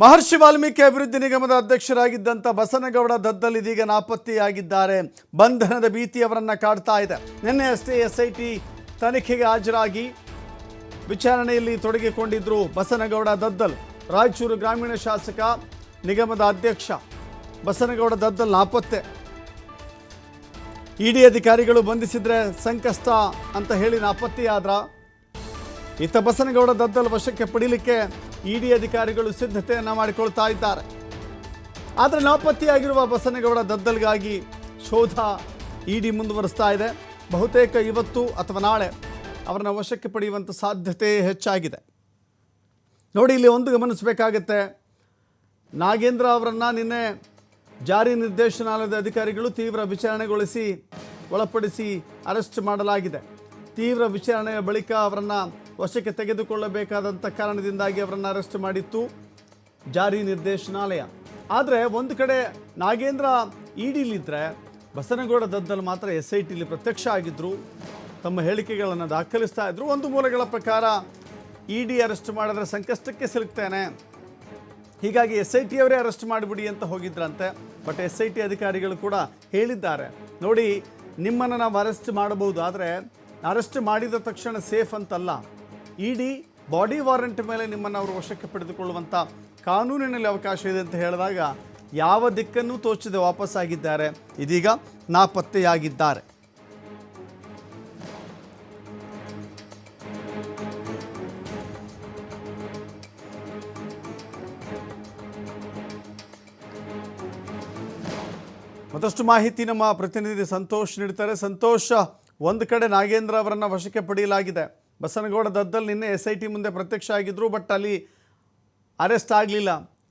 ಮಹರ್ಷಿ ವಾಲ್ಮೀಕಿ ಅಭಿವೃದ್ಧಿ ನಿಗಮದ ಅಧ್ಯಕ್ಷರಾಗಿದ್ದಂಥ ಬಸನಗೌಡ ದದ್ದಲ್ ಇದೀಗ ನಾಪತ್ತೆಯಾಗಿದ್ದಾರೆ. ಬಂಧನದ ಭೀತಿ ಅವರನ್ನು ಕಾಡ್ತಾ ಇದೆ. ನಿನ್ನೆ ಅಷ್ಟೇ ಎಸ್ ಐ ಟಿ ತನಿಖೆಗೆ ಹಾಜರಾಗಿ ವಿಚಾರಣೆಯಲ್ಲಿ ತೊಡಗಿಕೊಂಡಿದ್ದರು ಬಸನಗೌಡ ದದ್ದಲ್. ರಾಯಚೂರು ಗ್ರಾಮೀಣ ಶಾಸಕ, ನಿಗಮದ ಅಧ್ಯಕ್ಷ ಬಸನಗೌಡ ದದ್ದಲ್ ನಾಪತ್ತೆ. ಇಡಿ ಅಧಿಕಾರಿಗಳು ಬಂಧಿಸಿದರೆ ಸಂಕಷ್ಟ ಅಂತ ಹೇಳಿ ನಾಪತ್ತೆಯಾದ್ರ. ಇತ್ತ ಬಸನಗೌಡ ದದ್ದಲ್ ವಶಕ್ಕೆ ಪಡೀಲಿಕ್ಕೆ ಇಡಿ ಅಧಿಕಾರಿಗಳು ಸಿದ್ಧತೆಯನ್ನು ಮಾಡಿಕೊಳ್ತಾ ಇದ್ದಾರೆ. ಆದರೆ ನಾಪತ್ತೆಯಾಗಿರುವ ಬಸನಗೌಡ ದದ್ದಲ್ಗಾಗಿ ಶೋಧ ಇಡಿ ಮುಂದುವರಿಸ್ತಾ ಇದೆ. ಬಹುತೇಕ ಇವತ್ತು ಅಥವಾ ನಾಳೆ ಅವರನ್ನ ವಶಕ್ಕೆ ಪಡೆಯುವಂಥ ಸಾಧ್ಯತೆ ಹೆಚ್ಚಾಗಿದೆ. ನೋಡಿ, ಇಲ್ಲಿ ಒಂದು ಗಮನಿಸಬೇಕಾಗತ್ತೆ. ನಾಗೇಂದ್ರ ಅವರನ್ನು ನಿನ್ನೆ ಜಾರಿ ನಿರ್ದೇಶನಾಲಯದ ಅಧಿಕಾರಿಗಳು ತೀವ್ರ ವಿಚಾರಣೆಗೊಳಿಸಿ ಒಳಪಡಿಸಿ ಅರೆಸ್ಟ್ ಮಾಡಲಾಗಿದೆ. ತೀವ್ರ ವಿಚಾರಣೆಯ ಬಳಿಕ ಅವರನ್ನು ವಶಕ್ಕೆ ತೆಗೆದುಕೊಳ್ಳಬೇಕಾದಂಥ ಕಾರಣದಿಂದಾಗಿ ಅವರನ್ನು ಅರೆಸ್ಟ್ ಮಾಡಿತ್ತು. ಜಾರಿ ನಿರ್ದೇಶನಾಲಯ. ಆದರೆ ಒಂದು ಕಡೆ ನಾಗೇಂದ್ರ ಇಡಿಲಿದ್ದರೆ ಬಸನಗೌಡ ದದ್ದಲ್ ಮಾತ್ರ ಎಸ್ ಐ ಟಿಲಿ ಪ್ರತ್ಯಕ್ಷ ಆಗಿದ್ದರು ತಮ್ಮ ಹೇಳಿಕೆಗಳನ್ನು ದಾಖಲಿಸ್ತಾ ಇದ್ದರು ಒಂದು ಮೂಲಗಳ ಪ್ರಕಾರ ಇ ಡಿ ಅರೆಸ್ಟ್ ಮಾಡಿದ್ರೆ ಸಂಕಷ್ಟಕ್ಕೆ ಸಿಲುಕ್ತೇನೆ. ಹೀಗಾಗಿ ಎಸ್ ಐ ಟಿ ಅವರೇ ಅರೆಸ್ಟ್ ಮಾಡಿಬಿಡಿ ಅಂತ ಹೋಗಿದ್ರಂತೆ. ಬಟ್ ಎಸ್ ಐ ಟಿ ಅಧಿಕಾರಿಗಳು ಕೂಡ ಹೇಳಿದ್ದಾರೆ. ನೋಡಿ, ನಿಮ್ಮನ್ನು ನಾವು ಅರೆಸ್ಟ್ ಮಾಡಬಹುದು ಆದರೆ ಅರೆಸ್ಟ್ ಮಾಡಿದ ತಕ್ಷಣ ಸೇಫ್ ಅಂತಲ್ಲ. ಇಡಿ ಬಾಡಿ ವಾರಂಟ್ ಮೇಲೆ ನಿಮ್ಮನ್ನು ಅವರು ವಶಕ್ಕೆ ಪಡೆದುಕೊಳ್ಳುವಂಥ ಕಾನೂನಿನಲ್ಲಿ ಅವಕಾಶ ಇದೆ ಅಂತ ಹೇಳಿದಾಗ ಯಾವ ದಿಕ್ಕನ್ನು ತೋಚದೆ ವಾಪಸ್ಸಾಗಿದ್ದಾರೆ ಇದೀಗ ನಾಪತ್ತೆಯಾಗಿದ್ದಾರೆ. ಮತ್ತಷ್ಟು ಮಾಹಿತಿ ನಮ್ಮ ಪ್ರತಿನಿಧಿ ಸಂತೋಷ್ ನೀಡ್ತಾರೆ. ಸಂತೋಷ, ಒಂದು ಕಡೆ ನಾಗೇಂದ್ರ ಅವರನ್ನು ವಶಕ್ಕೆ ಪಡೆಯಲಾಗಿದೆ. ಬಸನಗೌಡ ದದ್ದಲ್ ನಿನ್ನೆ ಎಸ್ ಐ ಟಿ ಮುಂದೆ ಪ್ರತ್ಯಕ್ಷ ಆಗಿದ್ದರು ಬಟ್ ಅಲ್ಲಿ ಅರೆಸ್ಟ್ ಆಗಲಿಲ್ಲ.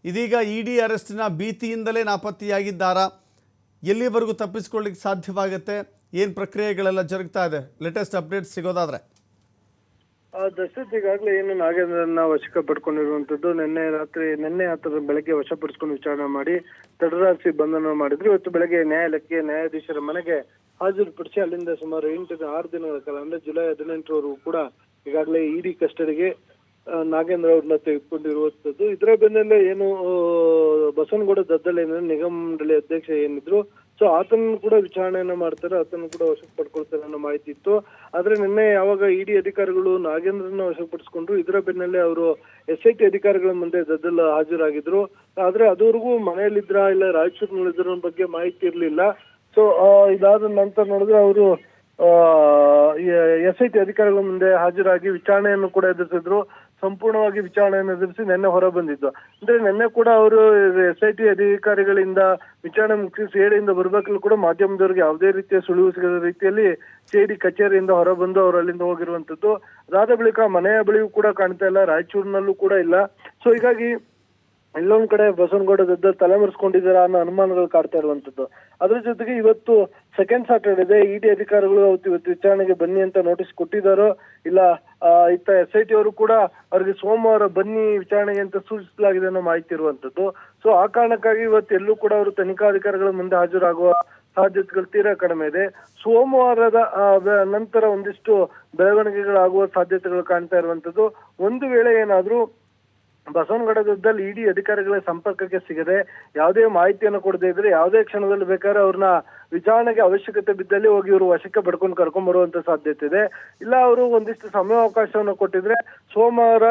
ಇದೀಗ ಇ ಡಿ ಅರೆಸ್ಟಿನ ಭೀತಿಯಿಂದಲೇ ನಾಪತ್ತೆಯಾಗಿದ್ದಾರಾ. ಎಲ್ಲಿವರೆಗೂ ತಪ್ಪಿಸ್ಕೊಳ್ಳಿಕ್ಕೆ ಸಾಧ್ಯವಾಗುತ್ತೆ? ಏನು ಪ್ರಕ್ರಿಯೆಗಳೆಲ್ಲ ಜರುಗ್ತಾ ಇದೆ? Latest update ಸಿಗೋದಾದರೆ. ದಶರಥ್ ಈಗಾಗಲೇ ಏನು ನಾಗೇಂದ್ರನ್ನ ವಶಕ್ಕೆ ಪಡ್ಕೊಂಡಿರುವಂತದ್ದು ನಿನ್ನೆ ರಾತ್ರಿ, ನಿನ್ನೆ ಆತರ ಬೆಳಗ್ಗೆ ವಶಪಡಿಸ್ಕೊಂಡು ವಿಚಾರಣೆ ಮಾಡಿ ತಡರಾತ್ರಿ ಬಂಧನ ಮಾಡಿದ್ರು. ಇವತ್ತು ಬೆಳಗ್ಗೆ ನ್ಯಾಯಾಲಯಕ್ಕೆ ನ್ಯಾಯಾಧೀಶರ ಮನೆಗೆ ಹಾಜರುಪಡಿಸಿ, ಅಲ್ಲಿಂದ ಸುಮಾರು ಎಂಟು ಆರು ದಿನಗಳ ಕಾಲ, ಅಂದ್ರೆ ಜುಲೈ ಹದಿನೆಂಟರವರೆಗೂ ಕೂಡ ಈಗಾಗಲೇ ಇಡಿ ಕಸ್ಟಡಿಗೆ ನಾಗೇಂದ್ರ ಅವ್ರನ್ನ ತೆಗೆದುಕೊಂಡಿರುವಂತದ್ದು. ಇದರ ಬೆನ್ನಲ್ಲೇ ಏನು ಬಸವನಗೌಡ ದದ್ದಲ್ ಏನಿದೆ ನಿಗಮ ಮಂಡಳಿ ಅಧ್ಯಕ್ಷ ಏನಿದ್ರು, ಸೊ ಆತನ ಕೂಡ ವಿಚಾರಣೆಯನ್ನ ಮಾಡ್ತಾರೆ ಆತನ ಕೂಡ ವಶಕ್ಕೆ ಪಡ್ಕೊಳ್ತಾರೆ ಅನ್ನೋ ಮಾಹಿತಿ ಇತ್ತು. ಆದ್ರೆ ನಿನ್ನೆ ಯಾವಾಗ ಇಡಿ ಅಧಿಕಾರಿಗಳು ನಾಗೇಂದ್ರನ ವಶಪಡಿಸಿಕೊಂಡ್ರು, ಇದರ ಬೆನ್ನಲ್ಲೇ ಅವರು ಎಸ್ ಐ ಟಿ ಅಧಿಕಾರಿಗಳ ಮುಂದೆ ದದ್ದಲ್ ಹಾಜರಾಗಿದ್ರು. ಆದ್ರೆ ಅದುವರೆಗೂ ಮನೆಯಲ್ಲಿದ್ರ ಇಲ್ಲ ರಾಯಚೂರಿನಲ್ಲಿದ್ರ ಬಗ್ಗೆ ಮಾಹಿತಿ ಇರಲಿಲ್ಲ. ಸೊ ಇದಾದ ನಂತರ ನೋಡಿದ್ರೆ ಅವರು ಎಸ್ ಐ ಟಿ ಅಧಿಕಾರಿಗಳ ಮುಂದೆ ಹಾಜರಾಗಿ ವಿಚಾರಣೆಯನ್ನು ಕೂಡ ಎದುರಿಸಿದ್ರು. ಸಂಪೂರ್ಣವಾಗಿ ವಿಚಾರಣೆಯನ್ನು ಎದುರಿಸಿ ನಿನ್ನೆ ಹೊರ ಬಂದಿದ್ದು ಅಂದ್ರೆ ನಿನ್ನೆ ಕೂಡ ಅವರು ಎಸ್ ಐ ಟಿ ಅಧಿಕಾರಿಗಳಿಂದ ವಿಚಾರಣೆ ಮುಗಿಸಿ ಸೇಡಿಯಿಂದ ಬರ್ಬೇಕಲ್ಲಿ ಕೂಡ ಮಾಧ್ಯಮದವರಿಗೆ ಯಾವುದೇ ರೀತಿಯ ಸುಳಿವು ಸಿಗದ ರೀತಿಯಲ್ಲಿ ಸಿಐಡಿ ಕಚೇರಿಯಿಂದ ಹೊರಬಂದು ಅವರು ಅಲ್ಲಿಂದ ಹೋಗಿರುವಂತದ್ದು. ಅದಾದ ಬಳಿಕ ಮನೆಯ ಬಳಿಯೂ ಕೂಡ ಕಾಣ್ತಾ ಇಲ್ಲ, ರಾಯಚೂರಿನಲ್ಲೂ ಕೂಡ ಇಲ್ಲ. ಸೊ ಹೀಗಾಗಿ ಎಲ್ಲೊಂದ್ ಕಡೆ ಬಸವನಗೌಡ ದದ್ದ ತಲೆಮರೆಸ್ಕೊಂಡಿದ್ದಾರಾ ಅನ್ನೋ ಅನುಮಾನಗಳು ಕಾಡ್ತಾ ಇರುವಂತದ್ದು ಅದ್ರ ಜೊತೆಗೆ ಇವತ್ತು ಸೆಕೆಂಡ್ ಸಾಟರ್ಡೆ ಇಡಿ ಅಧಿಕಾರಿಗಳು ಅವತ್ತು ಇವತ್ತು ವಿಚಾರಣೆಗೆ ಬನ್ನಿ ಅಂತ ನೋಟಿಸ್ ಕೊಟ್ಟಿದ್ದಾರೋ, ಇಲ್ಲ ಇತ್ತ ಎಸ್ ಐ ಟಿ ಅವರು ಕೂಡ ಅವ್ರಿಗೆ ಸೋಮವಾರ ಬನ್ನಿ ವಿಚಾರಣೆಗೆ ಅಂತ ಸೂಚಿಸಲಾಗಿದೆ ಅನ್ನೋ ಮಾಹಿತಿ ಇರುವಂತದ್ದು ಸೊ ಆ ಕಾರಣಕ್ಕಾಗಿ ಇವತ್ತು ಎಲ್ಲೂ ಕೂಡ ಅವರು ತನಿಖಾಧಿಕಾರಿಗಳ ಮುಂದೆ ಹಾಜರಾಗುವ ಸಾಧ್ಯತೆಗಳು ತೀರಾ ಕಡಿಮೆ ಇದೆ. ಸೋಮವಾರದ ನಂತರ ಒಂದಿಷ್ಟು ಬೆಳವಣಿಗೆಗಳಾಗುವ ಸಾಧ್ಯತೆಗಳು ಕಾಣ್ತಾ ಇರುವಂತದ್ದು ಒಂದು ವೇಳೆ ಏನಾದ್ರೂ ಬಸವನಗಡದಲ್ಲಿ ಇಡಿ ಅಧಿಕಾರಿಗಳ ಸಂಪರ್ಕಕ್ಕೆ ಸಿಗದೆ ಯಾವುದೇ ಮಾಹಿತಿಯನ್ನು ಕೊಡದೇ ಇದ್ರೆ ಯಾವುದೇ ಕ್ಷಣದಲ್ಲಿ ಬೇಕಾದ್ರೆ ಅವ್ರನ್ನ ವಿಚಾರಣೆಗೆ ಅವಶ್ಯಕತೆ ಬಿದ್ದಲ್ಲಿ ಹೋಗಿ ಇವರು ವಶಕ್ಕೆ ಪಡ್ಕೊಂಡು ಕರ್ಕೊಂಡ್ ಬರುವಂತ ಸಾಧ್ಯತೆ ಇದೆ. ಇಲ್ಲ ಅವರು ಒಂದಿಷ್ಟು ಸಮಯಾವಕಾಶವನ್ನು ಕೊಟ್ಟಿದ್ರೆ ಸೋಮವಾರ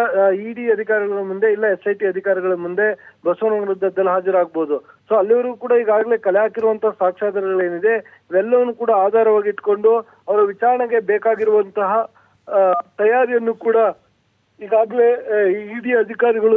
ಇಡಿ ಅಧಿಕಾರಿಗಳ ಮುಂದೆ ಇಲ್ಲ ಎಸ್ ಐ ಟಿ ಅಧಿಕಾರಿಗಳ ಮುಂದೆ ಬಸವನಗಡದಲ್ಲಿ ಹಾಜರಾಗಬಹುದು ಸೊ ಅಲ್ಲಿವರು ಕೂಡ ಈಗಾಗಲೇ ಕಲೆ ಹಾಕಿರುವಂತಹ ಸಾಕ್ಷ್ಯಾಧಾರಗಳೇನಿದೆ, ಇವೆಲ್ಲವನ್ನು ಕೂಡ ಆಧಾರವಾಗಿ ಇಟ್ಕೊಂಡು ಅವರ ವಿಚಾರಣೆಗೆ ಬೇಕಾಗಿರುವಂತಹ ತಯಾರಿಯನ್ನು ಕೂಡ ಈಗಾಗಲೇ ಇಡಿ ಅಧಿಕಾರಿಗಳು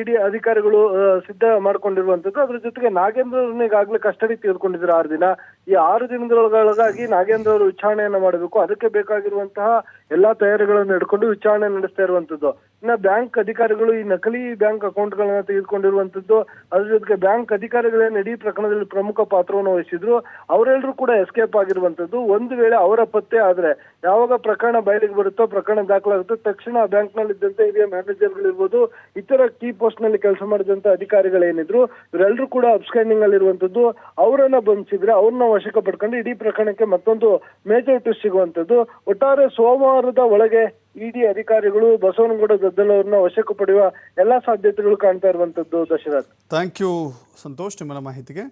ಇಡಿ ಅಧಿಕಾರಿಗಳು ಸಿದ್ಧ ಮಾಡ್ಕೊಂಡಿರುವಂತದ್ದು ಅದ್ರ ಜೊತೆಗೆ ನಾಗೇಂದ್ರ ಈಗಾಗಲೇ ಕಸ್ಟಡಿ ತೆಗೆದುಕೊಂಡಿದ್ರು ಆರು ದಿನ. ಈ ಆರು ದಿನದೊಳಗಾಗಿ ನಾಗೇಂದ್ರ ಅವರು ವಿಚಾರಣೆಯನ್ನು ಮಾಡಬೇಕು. ಅದಕ್ಕೆ ಬೇಕಾಗಿರುವಂತಹ ಎಲ್ಲಾ ತಯಾರಿಗಳನ್ನು ಇಟ್ಕೊಂಡು ವಿಚಾರಣೆ ನಡೆಸ್ತಾ ಇರುವಂತದ್ದು. ಇನ್ನ ಬ್ಯಾಂಕ್ ಅಧಿಕಾರಿಗಳು ಈ ನಕಲಿ ಬ್ಯಾಂಕ್ ಅಕೌಂಟ್ಗಳನ್ನ ತೆಗೆದುಕೊಂಡಿರುವಂತದ್ದು, ಅದ್ರ ಜೊತೆಗೆ ಬ್ಯಾಂಕ್ ಅಧಿಕಾರಿಗಳೇನು ಇಡೀ ಪ್ರಕರಣದಲ್ಲಿ ಪ್ರಮುಖ ಪಾತ್ರವನ್ನು ವಹಿಸಿದ್ರು ಅವರೆಲ್ಲರೂ ಕೂಡ ಎಸ್ಕೇಪ್ ಆಗಿರುವಂತದ್ದು. ಒಂದು ವೇಳೆ ಅವರ ಪತ್ತೆ ಆದ್ರೆ ಯಾವಾಗ ಪ್ರಕರಣ ಬಯಲಿಗೆ ಬರುತ್ತೋ, ಪ್ರಕರಣ ದಾಖಲಾಗುತ್ತೋ, ತಕ್ಷಣ ಆ ಬ್ಯಾಂಕ್ನಲ್ಲಿ ಇದ್ದಂತೆ ಹಿರಿಯ ಮ್ಯಾನೇಜರ್ಗಳಿರ್ಬೋದು, ಇತರ ಕೀ ಪೋಸ್ಟ್ನಲ್ಲಿ ಕೆಲಸ ಮಾಡಿದಂತ ಅಧಿಕಾರಿಗಳೇನಿದ್ರು ಇವರೆಲ್ಲರೂ ಕೂಡ ಅಬ್ಸ್ಟ್ಯಾಂಡಿಂಗ್ ಅಲ್ಲಿ ಇರುವಂತದ್ದು ಅವರನ್ನ ಬಂಧಿಸಿದ್ರೆ, ಅವ್ರನ್ನ ವಶಕ್ಕೆ ಪಡ್ಕೊಂಡು ಇಡೀ ಪ್ರಕರಣಕ್ಕೆ ಮತ್ತೊಂದು ಮೇಜರ್ ಟ್ವಿಸ್ಟ್ ಸಿಗುವಂತದ್ದು ಒಟ್ಟಾರೆ ಸೋಮವಾರದ ಒಳಗೆ ಇಡಿ ಅಧಿಕಾರಿಗಳು ಬಸವನಗೌಡ ದದ್ದಲ್ ಅವ್ರನ್ನ ವಶಕ್ಕೆ ಪಡೆಯುವ ಎಲ್ಲಾ ಸಾಧ್ಯತೆಗಳು ಕಾಣ್ತಾ ಇರುವಂತದ್ದು ದಶರಥ್. ಥ್ಯಾಂಕ್ ಯು ಸಂತೋಷ್, ನಿಮ್ಮ ಮಾಹಿತಿಗೆ.